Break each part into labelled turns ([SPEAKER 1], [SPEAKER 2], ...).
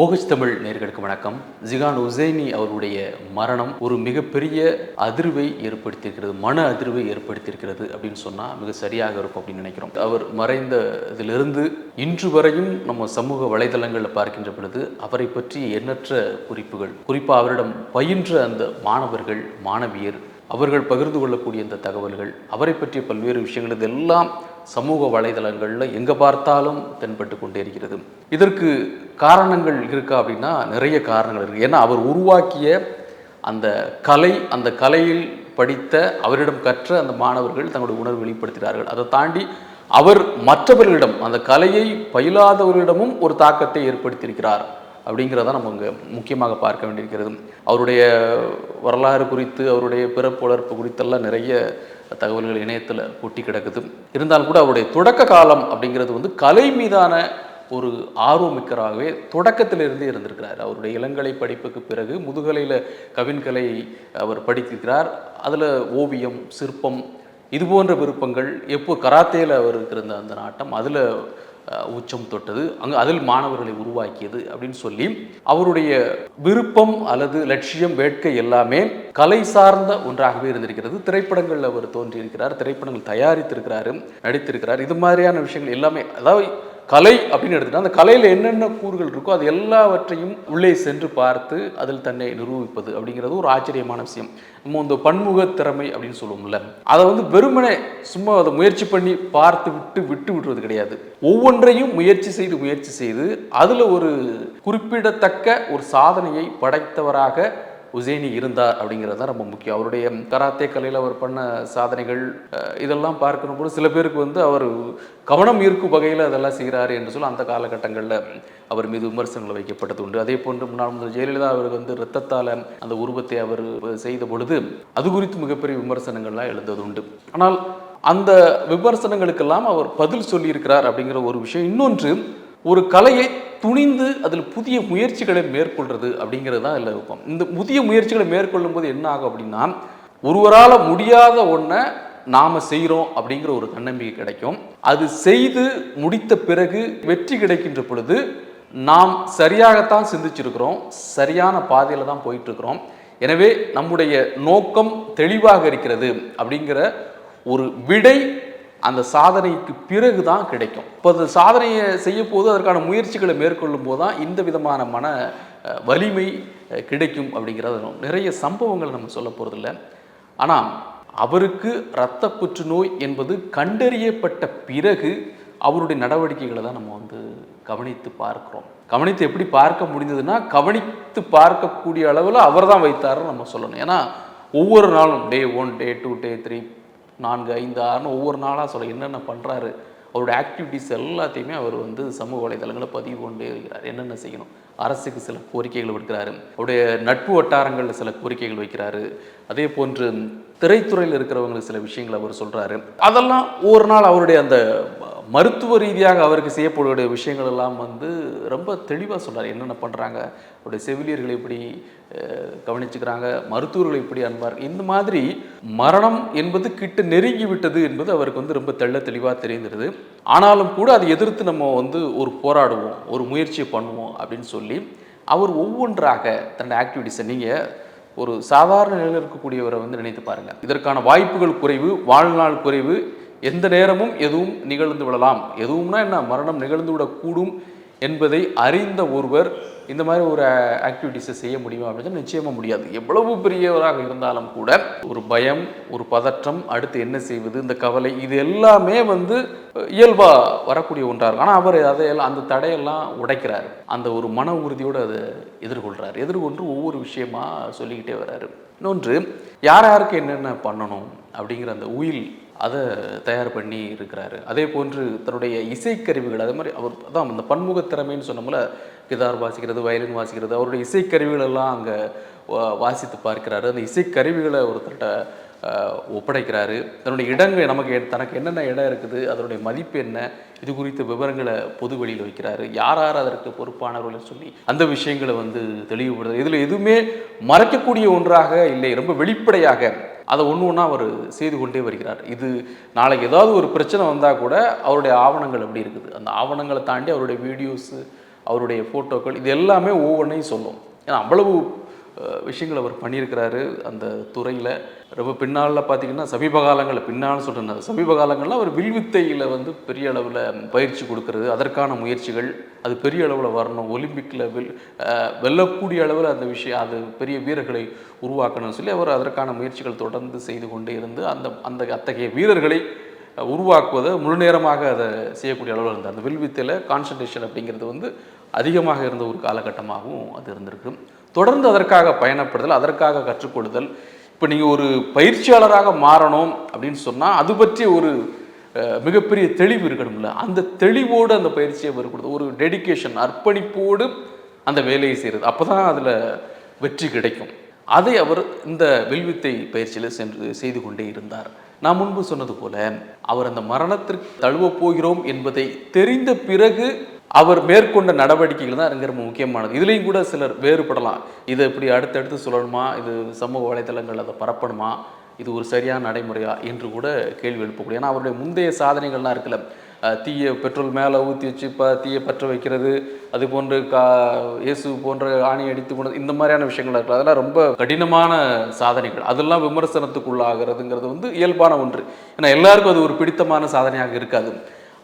[SPEAKER 1] ஓகச் தமிழ் நேர்களுக்கு வணக்கம். ஜிகான் உசைனி அவருடைய மரணம் ஒரு மிகப்பெரிய அதிர்வை ஏற்படுத்தியிருக்கிறது மன அதிர்வை ஏற்படுத்தியிருக்கிறது அப்படின்னு சொன்னால் மிக சரியாக இருக்கும் அப்படின்னு நினைக்கிறோம். அவர் மறைந்ததிலிருந்து இன்று வரையும் நம்ம சமூக வலைதளங்களில் பார்க்கின்ற பொழுது அவரை பற்றி எண்ணற்ற குறிப்புகள் குறிப்பாக அவரிடம் பயின்ற அந்த மாணவர்கள் மாணவியர் அவர்கள் பகிர்ந்து கொள்ளக்கூடிய இந்த தகவல்கள் அவரை பற்றிய பல்வேறு விஷயங்கள் இதெல்லாம் சமூக வலைதளங்களில் எங்கே பார்த்தாலும் தென்பட்டு கொண்டே இருக்கிறது இதற்கு காரணங்கள் இருக்கா அப்படின்னா நிறைய காரணங்கள் இருக்குது ஏன்னா அவர் உருவாக்கிய அந்த கலை அந்த கலையில் படித்த அவரிடம் கற்ற அந்த மாணவர்கள் தங்களுடைய உணர்வு வெளிப்படுத்துகிறார்கள் அதை தாண்டி அவர் மற்றவர்களிடம் அந்த கலையை பயிலாதவர்களிடமும் ஒரு தாக்கத்தை ஏற்படுத்தியிருக்கிறார். அப்படிங்கிறத நம்ம இங்கே முக்கியமாக பார்க்க வேண்டியிருக்கிறது. அவருடைய வரலாறு குறித்து அவருடைய பிறப்புணர்ப்பு குறித்தெல்லாம் நிறைய தகவல்கள் இணையத்தில் கொட்டி கிடக்குது. இருந்தாலும் கூட அவருடைய தொடக்க காலம் அப்படிங்கிறது வந்து கலை மீதான ஒரு ஆர்வமிக்கராகவே தொடக்கத்திலிருந்தே இருந்திருக்கிறார். அவருடைய இளங்கலை படிப்புக்கு பிறகு முதுகலையில் கவின்கலை அவர் படித்திருக்கிறார். அதில் ஓவியம் சிற்பம் இது போன்ற விருப்பங்கள் எப்போ கராத்தேயில் அவருக்கு இருந்த அந்த நாட்டம் அதில் உச்சம் தொட்டது. அங்கே அதில் மாணவர்களை உருவாக்கியது அப்படின்னு சொல்லி அவருடைய விருப்பம் அல்லது லட்சியம் வேட்கை எல்லாமே கலை சார்ந்த ஒன்றாகவே இருந்திருக்கிறது. திரைப்படங்களில் அவர் தோன்றியிருக்கிறார் திரைப்படங்கள் தயாரித்திருக்கிறாரு நடித்திருக்கிறார். இது மாதிரியான விஷயங்கள் எல்லாமே அதாவது கலை அப்படின்னு எடுத்துட்டா அந்த கலையில் என்னென்ன கூறுகள் இருக்கோ அது எல்லாவற்றையும் உள்ளே சென்று பார்த்து அதில் தன்னை நிரூபிப்பது அப்படிங்கிறது ஒரு ஆச்சரியமான விஷயம். நம்ம இந்த பன்முக திறமை அப்படின்னு சொல்லுவோம்ல அதை வந்து வெறுமனே சும்மா அதை முயற்சி பண்ணி பார்த்து விட்டு விட்டு விடுறது கிடையாது. ஒவ்வொன்றையும் முயற்சி செய்து முயற்சி செய்து அதில் ஒரு குறிப்பிடத்தக்க ஒரு சாதனையை படைத்தவராக உசேனி இருந்தார் அப்படிங்கிறது தான் ரொம்ப முக்கியம். அவருடைய கராத்தே கலையில் அவர் பண்ண சாதனைகள் இதெல்லாம் பார்க்கணும் போது சில பேருக்கு வந்து அவர் கவனம் ஈர்க்கும் வகையில் அதெல்லாம் செய்கிறாரு என்று சொல்லி அந்த காலகட்டங்களில் அவர் மீது விமர்சனங்கள் வைக்கப்பட்டது உண்டு. அதே போன்று முன்னாள் முதல் ஜெயலலிதா அவருக்கு வந்து இரத்தத்தால் அந்த உருவத்தை அவர் செய்த பொழுது அது குறித்து மிகப்பெரிய விமர்சனங்கள்லாம் எழுந்தது உண்டு. ஆனால் அந்த விமர்சனங்களுக்கெல்லாம் அவர் பதில் சொல்லியிருக்கிறார் அப்படிங்கிற ஒரு விஷயம். இன்னொன்று ஒரு கலையை துணிந்து அதில் புதிய முயற்சிகளை மேற்கொள்றது அப்படிங்கிறது தான் இதில் இருக்கும். இந்த புதிய முயற்சிகளை மேற்கொள்ளும் போது என்ன ஆகும் அப்படின்னா ஒருவரால் முடியாத ஒன்றை நாம் செய்கிறோம் அப்படிங்கிற ஒரு தன்னம்பிக்கை கிடைக்கும். அது செய்து முடித்த பிறகு வெற்றி கிடைக்கின்ற பொழுது நாம் சரியாகத்தான் சிந்திச்சிருக்கிறோம் சரியான பாதையில் தான் போயிட்டுருக்குறோம். எனவே நம்முடைய நோக்கம் தெளிவாக இருக்கிறது அப்படிங்கிற ஒரு விடை அந்த சாதனைக்கு பிறகு தான் கிடைக்கும். இப்போ அந்த சாதனையை செய்யும் போது அதற்கான முயற்சிகளை மேற்கொள்ளும் போது தான் இந்த விதமான மன வலிமை கிடைக்கும் அப்படிங்கிறது நிறைய சம்பவங்கள் நம்ம சொல்ல போகிறதில்ல ஆனால் அவருக்கு இரத்த புற்றுநோய் என்பது கண்டறியப்பட்ட பிறகு அவருடைய நடவடிக்கைகளை தான் நம்ம வந்து கவனித்து பார்க்குறோம். கவனித்து எப்படி பார்க்க முடிஞ்சதுன்னா கவனித்து பார்க்கக்கூடிய அளவில் அவர் தான் வைத்தாருன்னு நம்ம சொல்லணும். ஏன்னா ஒவ்வொரு நாளும் day one day two day three நான்கு ஐந்து ஆறுன்னு ஒவ்வொரு நாளாக சொல்ல என்னென்ன பண்ணுறாரு அவருடைய ஆக்டிவிட்டீஸ் எல்லாத்தையுமே அவர் வந்து சமூக வலைதளங்களை பதிவு கொண்டே இருக்கிறார். என்னென்ன செய்யணும்? அரசுக்கு சில கோரிக்கைகள் விடுக்கிறாரு. அவருடைய நட்பு வட்டாரங்களில் சில கோரிக்கைகள் வைக்கிறாரு. அதே போன்று திரைத்துறையில் இருக்கிறவங்களுக்கு சில விஷயங்கள் அவர் சொல்கிறாரு அதெல்லாம் ஒரு நாள் அவருடைய அந்த மருத்துவ ரீதியாக அவருக்கு செய்யப்படக்கூடிய விஷயங்கள் எல்லாம் வந்து ரொம்ப தெளிவாக சொல்கிறார் என்னென்ன பண்ணுறாங்க அவருடைய செவிலியர்களை எப்படி கவனிச்சுக்கிறாங்க மருத்துவர்களை எப்படி அன்பார். இந்த மாதிரி மரணம் என்பது கிட்ட நெருங்கி விட்டது என்பது அவருக்கு வந்து ரொம்ப தெள்ள தெளிவாக தெரிந்துருது. ஆனாலும் கூட அதை எதிர்த்து நம்ம வந்து ஒரு போராடுவோம் ஒரு முயற்சியை பண்ணுவோம் அப்படின்னு சொல்லி அவர் ஒவ்வொன்றாக தன்னுடைய ஆக்டிவிட்டிஸை நீங்கள் ஒரு சாதாரண நிலையில் இருக்கக்கூடியவரை வந்து நினைத்து பாருங்கள் இதற்கான வாய்ப்புகள் குறைவு வாழ்நாள் குறைவு எந்த நேரமும் எதுவும் நிகழ்ந்து விடலாம். எதுவும்னா என்ன? மரணம் நிகழ்ந்து விடக்கூடும் என்பதை அறிந்த ஒருவர் இந்த மாதிரி ஒரு ஆக்டிவிட்டிஸை செய்ய முடியுமா அப்படின்னு நிச்சயமாக முடியாது. எவ்வளவு பெரியவராக இருந்தாலும் கூட ஒரு பயம் ஒரு பதற்றம் அடுத்து என்ன செய்வது இந்த கவலை இது எல்லாமே வந்து இயல்பாக வரக்கூடிய ஒன்றாக இருக்கும். ஆனால் அவர் அதையெல்லாம் அந்த தடையெல்லாம் உடைக்கிறார். அந்த ஒரு மன உறுதியோடு அதை எதிர்கொள்கிறார் எதிர்கொண்டு ஒவ்வொரு விஷயமா சொல்லிக்கிட்டே வர்றாரு இன்னொன்று யார் யாருக்கு என்னென்ன பண்ணணும் அப்படிங்கிற அந்த உயில் அதை தயார் பண்ணி இருக்கிறாரு. அதே போன்று தன்னுடைய இசைக்கருவிகள் அதே மாதிரி அவர் தான் அந்த பன்முக திறமைன்னு சொன்னோம்ல கிதார் வாசிக்கிறது வயலின் வாசிக்கிறது அவருடைய இசைக்கருவிகளெல்லாம் அங்கே வாசித்து பார்க்கிறாரு. அந்த இசைக்கருவிகளை ஒருத்தர்கிட்ட ஒப்படைக்கிறாரு. தன்னுடைய இடங்கள் நமக்கு தனக்கு என்னென்ன இடம் இருக்குது அதனுடைய மதிப்பு என்ன இது குறித்த விவரங்களை பொது வெளியில் வைக்கிறாரு. யார் யார் அதற்கு பொறுப்பானவர்கள் சொல்லி அந்த விஷயங்களை வந்து தெளிவுபடுறது இதில் எதுவுமே மறைக்கக்கூடிய ஒன்றாக இல்லை ரொம்ப வெளிப்படையாக. அதை ஒன்று ஒன்றா அவர் செய்து கொண்டே வருகிறார். இது நாளைக்கு ஏதாவது ஒரு பிரச்சனை வந்தால் கூட அவருடைய ஆவணங்கள் எப்படி இருக்குது. அந்த ஆவணங்களை தாண்டி அவருடைய வீடியோஸு அவருடைய ஃபோட்டோக்கள் இது எல்லாமே ஒவ்வொன்றையும் சொல்லும். ஏன்னா அவ்வளவு விஷயங்கள் அவர் பண்ணியிருக்கிறாரு அந்த துறையில். ரொம்ப பின்னால் பார்த்தீங்கன்னா சமீப காலங்களில் பின்னால் சொல்கிறேன் சமீப காலங்களில் அவர் வில்வித்தையில் வந்து பெரிய அளவில் பயிற்சி கொடுக்கறது அதற்கான முயற்சிகள் அது பெரிய அளவில் வரணும் ஒலிம்பிக்கில் வெல் வெல்லக்கூடிய அளவில் அந்த விஷயம் அது பெரிய வீரர்களை உருவாக்கணும்னு சொல்லி அவர் அதற்கான முயற்சிகள் தொடர்ந்து செய்து கொண்டே இருந்து அந்த அந்த அத்தகைய வீரர்களை உருவாக்குவதை முழு நேரமாக அதை செய்யக்கூடிய அளவில் இருந்தார் அந்த வில்வித்தையில் கான்சன்ட்ரேஷன் அப்படிங்கிறது வந்து அதிகமாக இருந்த ஒரு காலகட்டமாகவும் அது இருந்திருக்கு. தொடர்ந்து அதற்காக பயணப்படுதல் அதற்காக கற்றுக்கொள்ளுதல் இப்போ நீங்கள் ஒரு பயிற்சியாளராக மாறணும் அப்படின்னு சொன்னால் அது பற்றி ஒரு மிகப்பெரிய தெளிவு இருக்கணும்ல. அந்த தெளிவோடு அந்த பயிற்சியை வரக்கூடாது ஒரு டெடிகேஷன் அர்ப்பணிப்போடு அந்த வேலையை செய்கிறது அப்போ தான் அதில் வெற்றி கிடைக்கும். அதை அவர் இந்த வில்வித்தை பயிற்சியில் சென்று செய்து கொண்டே இருந்தார். நான் முன்பு சொன்னது போல அவர் அந்த மரணத்திற்கு தழுவப் போகிறோம் என்பதை தெரிந்த பிறகு அவர் மேற்கொண்ட நடவடிக்கைகள் தான் ரொம்ப முக்கியமானது. இதுலேயும் கூட சிலர் வேறுபடலாம். இதை இப்படி அடுத்தடுத்து சொல்லணுமா? இது சமூக வலைதளங்கள் அதை பரப்பணுமா? இது ஒரு சரியான நடைமுறையா? என்று கூட கேள்வி எழுப்பக்கூடிய. ஏன்னா அவருடைய முந்தைய சாதனைகள்லாம் இருக்குல்ல தீய பெட்ரோல் மேலே ஊற்றி வச்சு இப்போ தீயை பற்ற வைக்கிறது அது போன்று கா இயேசு போன்ற ஆணி அடித்து போனது இந்த மாதிரியான விஷயங்கள் இருக்குது அதெல்லாம் ரொம்ப கடினமான சாதனைகள். அதெல்லாம் விமர்சனத்துக்குள்ளாகிறதுங்கிறது வந்து இயல்பான ஒன்று. ஏன்னா எல்லாருக்கும் அது ஒரு பிடித்தமான சாதனையாக இருக்காது.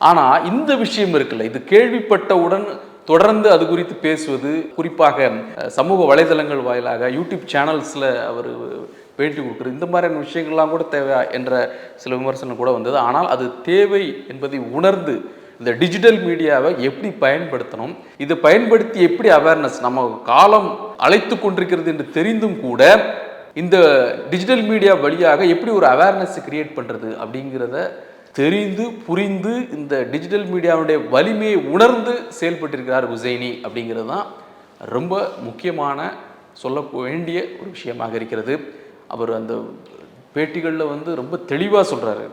[SPEAKER 1] ஆனால் இந்த விஷயம் இருக்குல்ல இது கேள்விப்பட்டவுடன் தொடர்ந்து அது குறித்து பேசுவது குறிப்பாக சமூக வலைதளங்கள் வாயிலாக யூடியூப் சேனல்ஸில் அவர் பேட்டி கொடுக்குறது. இந்த மாதிரியான விஷயங்கள்லாம் கூட தேவை என்ற சில விமர்சனம் கூட வந்தது. ஆனால் அது தேவை என்பதை உணர்ந்து இந்த டிஜிட்டல் மீடியாவை எப்படி பயன்படுத்தணும் இதை பயன்படுத்தி எப்படி அவேர்னஸ் நம்ம காலம் அழைத்து கொண்டிருக்கிறது என்று தெரிந்தும் கூட இந்த டிஜிட்டல் மீடியா வழியாக எப்படி ஒரு அவேர்னஸ் கிரியேட் பண்ணுறது அப்படிங்கிறத தெரிந்து புரிந்து இந்த டிஜிட்டல் மீடியாவுடைய வலிமையை உணர்ந்து செயல்பட்டிருக்கிறார் ஹுசைனி அப்படிங்கிறது தான் ரொம்ப முக்கியமான சொல்ல வேண்டிய ஒரு விஷயமாக இருக்கிறது. அவர் அந்த பேட்டிகளில் வந்து ரொம்ப தெளிவாக சொல்கிறாரு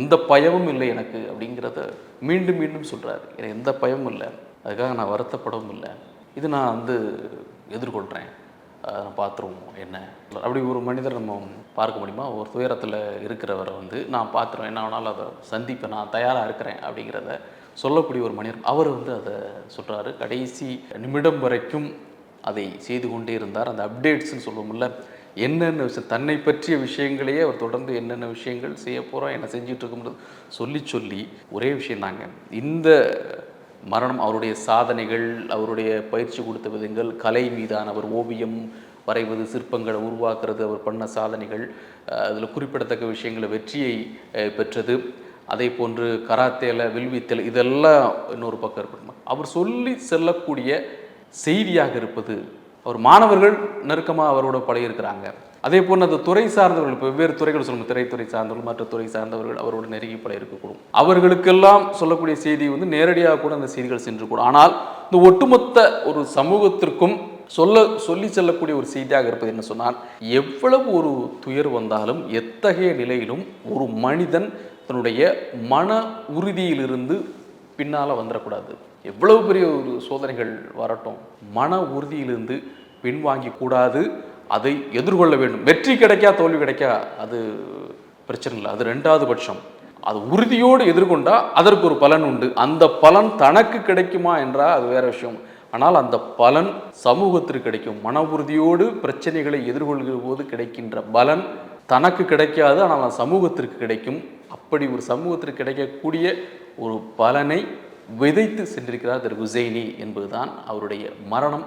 [SPEAKER 1] எந்த பயமும் இல்லை எனக்கு அப்படிங்கிறத மீண்டும் மீண்டும் சொல்கிறாரு எனக்கு எந்த பயமும் இல்லை. அதுக்காக நான் வருத்தப்படவும் இல்லை. இது நான் வந்து எதிர்கொள்கிறேன் அதை நான் பார்த்துருவோம் என்ன? அப்படி ஒரு மனிதர் நம்ம பார்க்க முடியுமா? ஒரு துயரத்தில் இருக்கிறவரை வந்து நான் பார்த்துருவேன் என்ன வேணாலும் அதை சந்திப்பேன். நான் தயாராக இருக்கிறேன். அப்படிங்கிறத சொல்லக்கூடிய ஒரு மனிதர் அவர் வந்து அதை சொல்கிறாரு கடைசி நிமிடம் வரைக்கும் அதை செய்து கொண்டே இருந்தார். அந்த அப்டேட்ஸ்ன்னு சொல்லுவோம்ல என்னென்ன விஷயம் தன்னை பற்றிய விஷயங்களையே அவர் தொடர்ந்து என்னென்ன விஷயங்கள் செய்ய போகிறோம் என்ன செஞ்சுட்டு சொல்லி சொல்லி ஒரே விஷயந்தாங்க இந்த மரணம் அவருடைய சாதனைகள் அவருடைய பயிற்சி கொடுத்த விதங்கள் கலை மீதான அவர் ஓவியம் வரைவது சிற்பங்களை உருவாக்குறது அவர் பண்ண சாதனைகள் அதில் குறிப்பிடத்தக்க விஷயங்களை வெற்றியை பெற்றது. அதே போன்று கராத்தேல வில்வித்தல் இதெல்லாம் இன்னொரு பக்கம் இருக்கணும் அவர் சொல்லி செல்லக்கூடிய செய்தியாக இருப்பது அவர் மாணவர்கள் நெருக்கமாக அவரோட பழகியிருக்கிறாங்க. அதே போல் அந்த துறை சார்ந்தவர்கள் இப்போ வெவ்வேறு துறைகள் சொல்லுங்கள் திரைத்துறை சார்ந்தவர்கள் மற்ற துறை சார்ந்தவர்கள் அவரோட நெருங்கி பழகிருக்கக்கூடும் அவர்களுக்கெல்லாம் சொல்லக்கூடிய செய்தி வந்து நேரடியாக கூட அந்த செய்திகள் சென்று கூடும் ஆனால் இந்த ஒட்டுமொத்த ஒரு சமூகத்திற்கும் சொல்ல சொல்லி செல்லக்கூடிய ஒரு செய்தியாக இருப்பது என்ன சொன்னால் எவ்வளவு ஒரு துயர் வந்தாலும் எத்தகைய நிலையிலும் ஒரு மனிதன் தன்னுடைய மன உறுதியிலிருந்து பின்னால் வந்துடக்கூடாது எவ்வளவு பெரிய ஒரு சோதனைகள் வரட்டும் மன உறுதியிலிருந்து பின்வாங்கி கூடாது. அதை எதிர்கொள்ள வேண்டும். வெற்றி கிடைக்கா தோல்வி கிடைக்கா அது பிரச்சனை இல்லை. அது ரெண்டாவது பட்சம். அது உறுதியோடு எதிர்கொண்டா அதற்கு ஒரு பலன் உண்டு. அந்த பலன் தனக்கு கிடைக்குமா என்றால் அது வேற விஷயம். ஆனால் அந்த பலன் சமூகத்திற்கு கிடைக்கும். மன உறுதியோடு பிரச்சனைகளை எதிர்கொள்கிற போது கிடைக்கின்ற பலன் தனக்கு கிடைக்காது ஆனால் சமூகத்திற்கு கிடைக்கும். அப்படி ஒரு சமூகத்திற்கு கிடைக்கக்கூடிய ஒரு பலனை விதைத்து சென்றிருக்கிறார் திரு ஹுசைனி என்பதுதான் அவருடைய மரணம்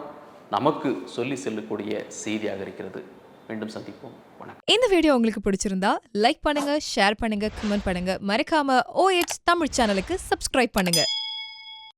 [SPEAKER 1] நமக்கு சொல்லி செல்லக்கூடிய செய்தியாக இருக்கிறது. மீண்டும் சந்திப்போம். வணக்கம்.
[SPEAKER 2] இந்த வீடியோ உங்களுக்கு பிடிச்சிருந்தா லைக் பண்ணுங்க ஷேர் பண்ணுங்க கமெண்ட் பண்ணுங்க. மறக்காம ஓஎச் தமிழ் சேனலுக்கு சப்ஸ்கிரைப் பண்ணுங்க.